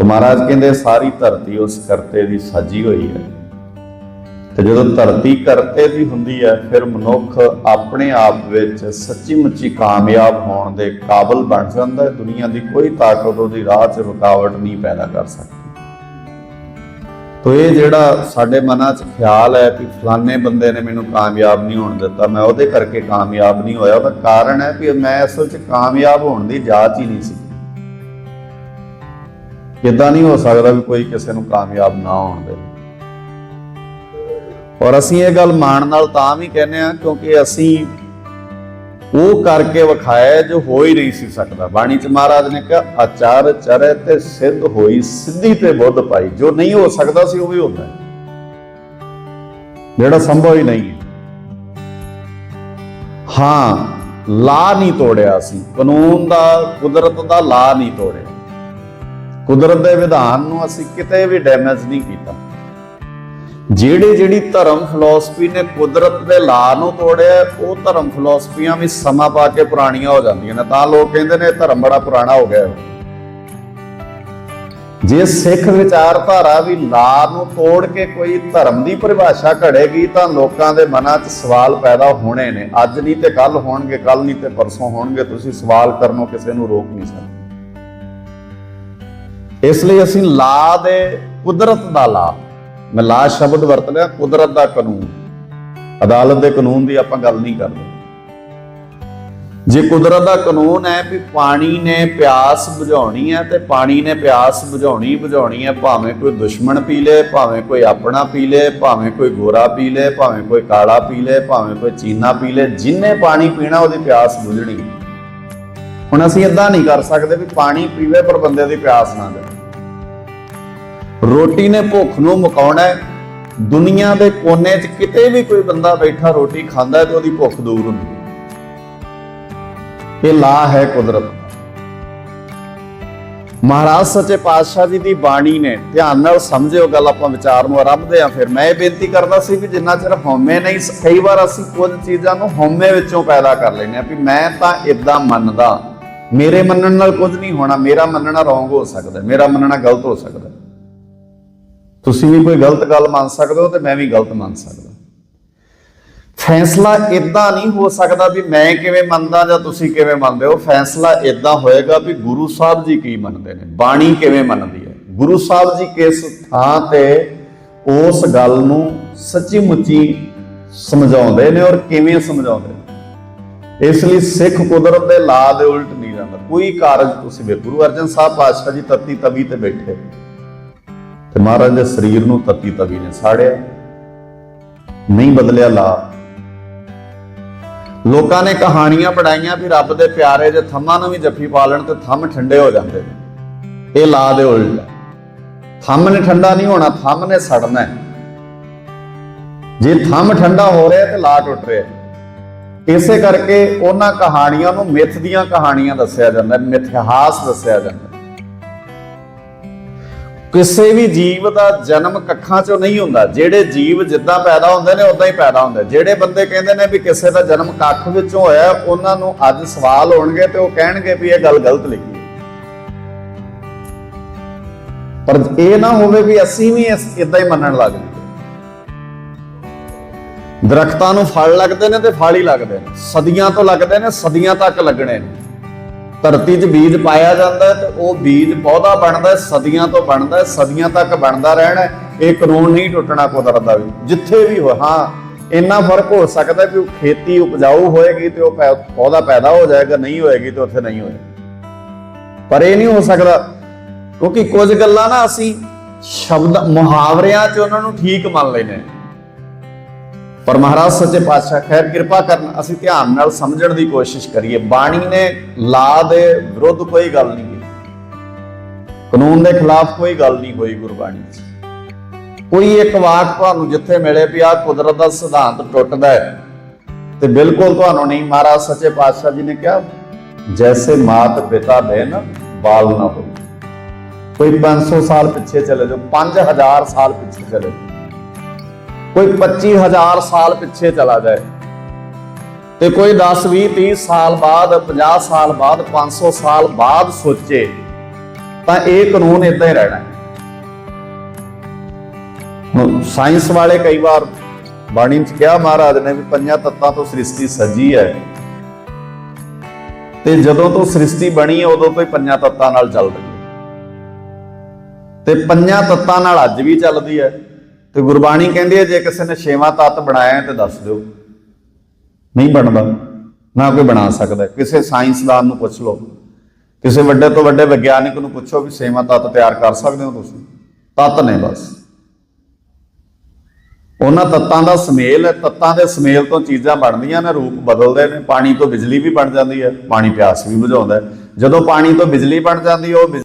ਤੇ ਮਹਾਰਾਜ ਕਹਿੰਦੇ ਸਾਰੀ ਧਰਤੀ ਉਸ ਕਰਤੇ ਦੀ ਸਾਜੀ ਹੋਈ ਹੈ। ਤੇ ਜਦੋਂ ਧਰਤੀ ਕਰਤੇ ਦੀ ਹੁੰਦੀ ਹੈ, ਫਿਰ ਮਨੁੱਖ ਆਪਣੇ ਆਪ ਵਿੱਚ ਸੱਚੀ ਮੁੱਚੀ ਕਾਮਯਾਬ ਹੋਣ ਦੇ ਕਾਬਿਲ ਬਣ ਜਾਂਦਾ ਹੈ। ਦੁਨੀਆ ਦੀ ਕੋਈ ਤਾਕਤ ਉਹਦੀ ਰਾਹ 'ਚ ਰੁਕਾਵਟ ਨਹੀਂ ਪੈਦਾ ਕਰ ਸਕਦੀ। ਤੋ ਇਹ ਜਿਹੜਾ ਸਾਡੇ ਮਨਾਂ 'ਚ ਖਿਆਲ ਹੈ ਕਿ ਫਲਾਣੇ ਬੰਦੇ ਨੇ ਮੈਨੂੰ ਕਾਮਯਾਬ ਨਹੀਂ ਹੋਣ ਦਿੱਤਾ, ਮੈਂ ਉਹਦੇ ਕਰਕੇ ਕਾਮਯਾਬ ਨਹੀਂ ਹੋਇਆ। ਉਹਦਾ ਕਾਰਨ ਹੈ ਕਿ ਮੈਂ ਅਸਲ 'ਚ ਕਾਮਯਾਬ ਹੋਣ ਦੀ ਜਾਚ ਹੀ ਨਹੀਂ ਸੀ ਇਦਾਂ ਨਹੀਂ ਹੋ ਸਕਦਾ ਵੀ ਕੋਈ ਕਿਸੇ ਨੂੰ ਕਾਮਯਾਬ ਨਾ ਹੋਣ ਦੇ। ਔਰ ਅਸੀਂ ਇਹ ਗੱਲ ਮਾਣ ਨਾਲ ਤਾਂ ਵੀ ਕਹਿੰਦੇ ਆ ਕਿਉਂਕਿ ਅਸੀਂ ਉਹ ਕਰਕੇ ਵਿਖਾਇਆ ਜੋ ਹੋ ਹੀ ਨਹੀਂ ਸੀ ਸਕਦਾ। ਬਾਣੀ ਚ ਮਹਾਰਾਜ ਨੇ ਕਿਹਾ, ਆਚਾਰ ਚਰੇ ਤੇ ਸਿੱਧ ਹੋਈ, ਸਿੱਧੀ ਤੇ ਬੁੱਧ ਪਾਈ। ਜੋ ਨਹੀਂ ਹੋ ਸਕਦਾ ਸੀ ਉਹ ਵੀ ਹੁੰਦਾ ਹੈ। ਜਿਹੜਾ ਸੰਭਵ ਹੀ ਨਹੀਂ ਹੈ। ਹਾਂ, ਲਾ ਨਹੀਂ ਤੋੜਿਆ ਸੀ ਕਾਨੂੰਨ ਦਾ, ਕੁਦਰਤ ਦਾ ਲਾ ਨਹੀਂ ਤੋੜਿਆ। ਕੁਦਰਤ ਦੇ ਵਿਧਾਨ ਨੂੰ ਅਸੀਂ ਕਿਤੇ ਵੀ ਡੈਮੇਜ ਨਹੀਂ ਕੀਤਾ। ਜਿਹੜੀ ਜਿਹੜੀ ਧਰਮ ਫਿਲਾਸਫੀ ਨੇ ਕੁਦਰਤ ਦੇ ਲਾ ਨੂੰ ਤੋੜਿਆ, ਉਹ ਧਰਮ ਫਿਲਾਸਫੀਆਂ ਵੀ ਸਮਾਂ ਪਾ ਕੇ ਪੁਰਾਣੀਆਂ ਹੋ ਜਾਂਦੀਆਂ ਨੇ। ਤਾਂ ਲੋਕ ਕਹਿੰਦੇ ਨੇ ਧਰਮ ਬੜਾ ਪੁਰਾਣਾ ਹੋ ਗਿਆ ਜੇ ਸਿੱਖ ਵਿਚਾਰਧਾਰਾ ਵੀ ਲਾ ਨੂੰ ਤੋੜ ਕੇ ਕੋਈ ਧਰਮ ਦੀ ਪਰਿਭਾਸ਼ਾ ਘੜੇਗੀ, ਤਾਂ ਲੋਕਾਂ ਦੇ ਮਨਾਂ 'ਚ ਸਵਾਲ ਪੈਦਾ ਹੋਣੇ ਨੇ। ਅੱਜ ਨਹੀਂ ਤੇ ਕੱਲ ਹੋਣਗੇ ਕੱਲ ਨਹੀਂ ਤੇ ਪਰਸੋਂ ਹੋਣਗੇ। ਤੁਸੀਂ ਸਵਾਲ ਕਰਨੋਂ ਕਿਸੇ ਨੂੰ ਰੋਕ ਨਹੀਂ ਸਕਦੇ। ਇਸ ਲਈ ਅਸੀਂ ਲਾ ਦੇ ਕੁਦਰਤ ਦਾ ਲਾ। ਮੈਂ ਲਾ ਸ਼ਬਦ ਵਰਤ ਲਿਆ, ਕੁਦਰਤ ਦਾ ਕਾਨੂੰਨ। ਅਦਾਲਤ ਦੇ ਕਾਨੂੰਨ ਦੀ ਆਪਾਂ ਗੱਲ ਨਹੀਂ ਕਰਦੇ। ਜੇ ਕੁਦਰਤ ਦਾ ਕਾਨੂੰਨ ਹੈ ਵੀ ਪਾਣੀ ਨੇ ਪਿਆਸ ਬੁਝਾਉਣੀ ਹੈ ਤੇ ਪਾਣੀ ਨੇ ਪਿਆਸ ਬੁਝਾਉਣੀ ਬੁਝਾਉਣੀ ਹੈ, ਭਾਵੇਂ ਕੋਈ ਦੁਸ਼ਮਣ ਪੀ ਲੇ, ਭਾਵੇਂ ਕੋਈ ਆਪਣਾ ਪੀ ਲੇ, ਭਾਵੇਂ ਕੋਈ ਗੋਰਾ ਪੀ ਲੇ, ਭਾਵੇਂ ਕੋਈ ਕਾਲਾ ਪੀ ਲੇ, ਭਾਵੇਂ ਕੋਈ ਚੀਨਾ ਪੀ ਲੇ, ਜਿੰਨੇ ਪਾਣੀ ਪੀਣਾ ਉਹਦੀ ਪਿਆਸ ਬੁਝਣੀ। ਹੁਣ ਅਸੀਂ ਇਦਾਂ ਨਹੀਂ ਕਰ ਸਕਦੇ ਵੀ ਪਾਣੀ ਪੀਵੇ ਪਰ ਬੰਦੇ ਦੀ ਪਿਆਸ ਨਾ ਦੇ ਰੋਟੀ ਨੇ ਭੁੱਖ ਨੂੰ ਮੁਕਾਉਣਾ ਹੈ। ਦੁਨੀਆ ਦੇ ਕੋਨੇ 'ਚ ਕਿਤੇ ਵੀ ਕੋਈ ਬੰਦਾ ਬੈਠਾ ਰੋਟੀ ਖਾਂਦਾ ਹੈ ਤੇ ਉਹਦੀ ਭੁੱਖ ਦੂਰ ਹੁੰਦੀ ਹੈ। ਇਹ ਲਾ ਹੈ ਕੁਦਰਤ ਮਹਾਰਾਜ ਸੱਚੇ ਪਾਤਸ਼ਾਹ ਜੀ ਦੀ ਬਾਣੀ ਨੇ ਧਿਆਨ ਨਾਲ ਸਮਝਿਓ ਗੱਲ, ਆਪਾਂ ਵਿਚਾਰ ਨੂੰ ਆਰੰਭਦੇ ਆ ਫਿਰ। ਮੈਂ ਇਹ ਬੇਨਤੀ ਕਰਦਾ ਸੀ ਕਿ ਜਿੰਨਾ ਚਿਰ ਹਉਮੈ ਨਹੀਂ, ਕਈ ਵਾਰ ਅਸੀਂ ਕੁਝ ਚੀਜ਼ਾਂ ਨੂੰ ਹਉਮੈ ਵਿੱਚੋਂ ਪੈਦਾ ਕਰ ਲੈਂਦੇ ਆ ਵੀ ਮੈਂ ਤਾਂ ਇਦਾਂ ਮੰਨਦਾ। ਮੇਰੇ ਮੰਨਣ ਨਾਲ ਕੁਝ ਨਹੀਂ ਹੋਣਾ, ਮੇਰਾ ਮੰਨਣਾ ਰੋਂਗ ਹੋ ਸਕਦਾ, ਮੇਰਾ ਮੰਨਣਾ ਗਲਤ ਹੋ ਸਕਦਾ। ਤੁਸੀਂ ਵੀ ਕੋਈ ਗਲਤ ਗੱਲ ਮੰਨ ਸਕਦੇ ਹੋ ਤੇ ਮੈਂ ਵੀ ਗਲਤ ਮੰਨ ਸਕਦਾ। ਫੈਸਲਾ ਇਦਾਂ ਨਹੀਂ ਹੋ ਸਕਦਾ ਵੀ ਮੈਂ ਕਿਵੇਂ ਮੰਨਦਾ ਜਾਂ ਤੁਸੀਂ ਕਿਵੇਂ ਮੰਨਦੇ ਹੋ। ਫੈਸਲਾ ਇਦਾਂ ਹੋਏਗਾ ਵੀ ਗੁਰੂ ਸਾਹਿਬ ਜੀ ਕੀ ਮੰਨਦੇ ਨੇ, ਬਾਣੀ ਕਿਵੇਂ ਮੰਨਦੀ ਹੈ। ਗੁਰੂ ਸਾਹਿਬ ਜੀ ਕਿਸ ਥਾਂ ਤੇ ਉਸ ਗੱਲ ਨੂੰ ਸੱਚੀ ਮੁੱਚੀ ਸਮਝਾਉਂਦੇ ਨੇ ਔਰ ਕਿਵੇਂ ਸਮਝਾਉਂਦੇ ਨੇ। ਇਸ ਲਈ ਸਿੱਖ ਕੁਦਰਤ ਦੇ ਲਾ ਦੇ ਉਲਟ ਨਹੀਂ ਜਾਂਦਾ ਕੋਈ ਕਾਰਜ ਤੁਸੀਂ ਵੇ ਗੁਰੂ ਅਰਜਨ ਸਾਹਿਬ ਪਾਤਸ਼ਾਹ ਜੀ ਤਤੀ ਤਵੀ ਤੇ ਬੈਠੇ। ਤੇ ਮਹਾਰਾਜ ਦੇ ਸਰੀਰ ਨੂੰ ਤਤੀ ਤਵੀ ਨੇ ਸਾੜਿਆ, ਨਹੀਂ ਬਦਲਿਆ ਲਾ। ਲੋਕਾਂ ਨੇ ਕਹਾਣੀਆਂ ਪੜਾਈਆਂ ਵੀ ਰੱਬ ਦੇ ਪਿਆਰੇ ਜੇ ਥੰਮਾਂ ਨੂੰ ਵੀ ਜੱਫੀ ਪਾ ਲੈਣ ਤੇ ਥੰਮ ਠੰਡੇ ਹੋ ਜਾਂਦੇ ਨੇ। ਇਹ ਲਾ ਦੇ ਉਲਟ। ਥੰਮ ਨੇ ਠੰਡਾ ਨਹੀਂ ਹੋਣਾ, ਥੰਮ ਨੇ ਸੜਨਾ ਜੇ ਥੰਮ ਠੰਡਾ ਹੋ ਰਿਹਾ ਤੇ ਲਾ ਟੁੱਟ ਰਿਹਾ ਇਸੇ ਕਰਕੇ ਉਹਨਾਂ ਕਹਾਣੀਆਂ ਨੂੰ ਮਿੱਥ ਦੀਆਂ ਕਹਾਣੀਆਂ ਦੱਸਿਆ ਜਾਂਦਾ, ਮਿਥਿਹਾਸ ਦੱਸਿਆ ਜਾਂਦਾ। ਕਿਸੇ ਵੀ ਜੀਵ ਦਾ ਜਨਮ ਕੱਖਾਂ ਚੋਂ ਨਹੀਂ ਹੁੰਦਾ। ਜਿਹੜੇ ਜੀਵ ਜਿੱਦਾਂ ਪੈਦਾ ਹੁੰਦੇ ਨੇ ਉਦਾਂ ਹੀ ਪੈਦਾ ਹੁੰਦੇ। ਜਿਹੜੇ ਬੰਦੇ ਕਹਿੰਦੇ ਨੇ ਵੀ ਕਿਸੇ ਦਾ ਜਨਮ ਕੱਖ ਵਿੱਚੋਂ ਹੋਇਆ, ਉਹਨਾਂ ਨੂੰ ਅੱਜ ਸਵਾਲ ਹੋਣਗੇ ਤੇ ਉਹ ਕਹਿਣਗੇ ਵੀ ਇਹ ਗੱਲ ਗਲਤ ਲਿਖੀ ਪਰ ਇਹ ਨਾ ਹੋਵੇ ਵੀ ਅਸੀਂ ਵੀ ਇਸ ਇਦਾਂ ਹੀ ਮੰਨਣ ਲੱਗ ਜਾਈਏ। ਦਰਖਤਾਂ ਨੂੰ ਫਲ ਲੱਗਦੇ ਨੇ ਤੇ ਫਲ ਹੀ ਲੱਗਦੇ ਨੇ। ਸਦੀਆਂ ਤੋਂ ਲੱਗਦੇ ਨੇ, ਸਦੀਆਂ ਤੱਕ ਲੱਗਣੇ ਨੇ। ਧਰਤੀ 'ਚ ਬੀਜ ਪਾਇਆ ਜਾਂਦਾ ਤੇ ਉਹ ਬੀਜ ਪੌਦਾ ਬਣਦਾ ਸਦੀਆਂ ਤੋਂ ਬਣਦਾ ਸਦੀਆਂ ਤੱਕ ਬਣਦਾ ਰਹਿਣਾ ਇਹ ਕਾਨੂੰਨ ਨਹੀਂ ਟੁੱਟਣਾ ਕੁਦਰਤ ਦਾ ਵੀ। ਜਿੱਥੇ ਵੀ ਹੋ ਹਾਂ, ਇੰਨਾ ਫ਼ਰਕ ਹੋ ਸਕਦਾ ਕਿ ਉਹ ਖੇਤੀ ਉਪਜਾਊ ਹੋਏਗੀ ਤੇ ਉਹ ਪੈ- ਪੌਦਾ ਪੈਦਾ ਹੋ ਜਾਏਗਾ, ਨਹੀਂ ਹੋਏਗੀ ਤੇ ਉੱਥੇ ਨਹੀਂ ਹੋਏਗਾ। ਪਰ ਇਹ ਨਹੀਂ ਹੋ ਸਕਦਾ, ਕਿਉਂਕਿ ਕੁਝ ਗੱਲਾਂ ਨਾ ਅਸੀਂ ਸ਼ਬਦ ਮੁਹਾਵਰਿਆਂ 'ਚ ਉਹਨਾਂ ਨੂੰ ਠੀਕ ਮੰਨ ਲੈਨੇ ਪਰ ਮਹਾਰਾਜ ਸੱਚੇ ਪਾਤਸ਼ਾਹ, ਖੈਰ ਕਿਰਪਾ ਕਰਨ, ਅਸੀਂ ਧਿਆਨ ਨਾਲ ਸਮਝਣ ਦੀ ਕੋਸ਼ਿਸ਼ ਕਰੀਏ। ਬਾਣੀ ਨੇ ਲਾ ਦੇ ਵਿਰੁੱਧ ਕੋਈ ਗੱਲ ਨਹੀਂ ਕਾਨੂੰਨ ਦੇ ਖਿਲਾਫ ਕੋਈ ਗੱਲ ਨਹੀਂ ਹੋਈ ਗੁਰਬਾਣੀ 'ਚ। ਕੋਈ ਇੱਕ ਵਾਕ ਤੁਹਾਨੂੰ ਜਿੱਥੇ ਮਿਲੇ ਵੀ ਆ ਕੁਦਰਤ ਦਾ ਸਿਧਾਂਤ ਟੁੱਟਦਾ ਹੈ, ਤੇ ਬਿਲਕੁਲ ਤੁਹਾਨੂੰ ਨਹੀਂ। ਮਹਾਰਾਜ ਸੱਚੇ ਪਾਤਸ਼ਾਹ ਜੀ ਨੇ ਕਿਹਾ, ਜੈਸੇ ਮਾਤ ਪਿਤਾ ਬਹਿਨ ਬਾਲ ਨਾ ਹੋ ਕੋਈ 500 ਸਾਲ ਪਿੱਛੇ ਚਲੇ ਜਾਓ 5000 ਸਾਲ ਪਿੱਛੇ ਚਲੇ ਜਾਓ। ਕੋਈ 25000 ਸਾਲ ਪਿੱਛੇ ਚਲਾ ਜਾਏ ਤੇ ਕੋਈ 10 20 30 ਸਾਲ ਬਾਅਦ 50 ਸਾਲ ਬਾਅਦ 500 ਸਾਲ ਬਾਅਦ ਸੋਚੇ, ਤਾਂ ਇਹ ਕਾਨੂੰਨ ਇਦਾਂ ਹੀ ਰਹਿਣਾ ਹੈ। ਸਾਇੰਸ ਵਾਲੇ ਕਈ ਵਾਰ ਬਾਣੀ ਚ ਕਿਹਾ ਮਹਾਰਾਜ ਨੇ ਵੀ ਪੰਜਾਂ ਤੱਤਾਂ ਤੋਂ ਸ੍ਰਿਸ਼ਟੀ ਸਜੀ ਹੈ। ਤੇ ਜਦੋਂ ਤੋਂ ਸ੍ਰਿਸ਼ਟੀ ਬਣੀ ਉਦੋਂ ਤੋਂ ਹੀ ਪੰਜਾਂ ਤੱਤਾਂ ਨਾਲ ਚੱਲ ਰਹੀ ਹੈ। ਤੇ ਪੰਜਾਂ ਤੱਤਾਂ ਨਾਲ ਅੱਜ ਵੀ ਚੱਲਦੀ ਹੈ। ਤੇ ਗੁਰਬਾਣੀ ਕਹਿੰਦੀ ਹੈ, ਜੇ ਕਿਸੇ ਨੇ ਛੇਵਾਂ ਤੱਤ ਬਣਾਇਆ ਹੈ ਤੇ ਦੱਸ ਦਿਓ। ਨਹੀਂ ਬਣਦਾ, ਨਾ ਕੋਈ ਬਣਾ ਸਕਦਾ। ਕਿਸੇ ਸਾਇੰਸਦਾਨ ਨੂੰ ਪੁੱਛ ਲਓ। ਕਿਸੇ ਵੱਡੇ ਤੋਂ ਵੱਡੇ ਵਿਗਿਆਨਿਕ ਨੂੰ ਪੁੱਛੋ ਵੀ ਛੇਵਾਂ ਤੱਤ ਤਿਆਰ ਕਰ ਸਕਦੇ ਹੋ ਤੁਸੀਂ। ਤੱਤ ਨੇ ਬਸ। ਉਹਨਾਂ ਤੱਤਾਂ ਦਾ ਸਮੇਲ ਹੈ। ਤੱਤਾਂ ਦੇ ਸਮੇਲ ਤੋਂ ਚੀਜ਼ਾਂ ਬਣਦੀਆਂ ਨੇ, ਰੂਪ ਬਦਲਦੇ ਨੇ। ਪਾਣੀ ਤੋਂ ਬਿਜਲੀ ਵੀ ਬਣ ਜਾਂਦੀ ਹੈ, ਪਾਣੀ ਪਿਆਸ ਵੀ ਬੁਝਾਉਂਦਾ ਜਦੋਂ ਪਾਣੀ ਤੋਂ ਬਿਜਲੀ ਬਣ ਜਾਂਦੀ ਹੈ, ਉਹ ਬਿਜ-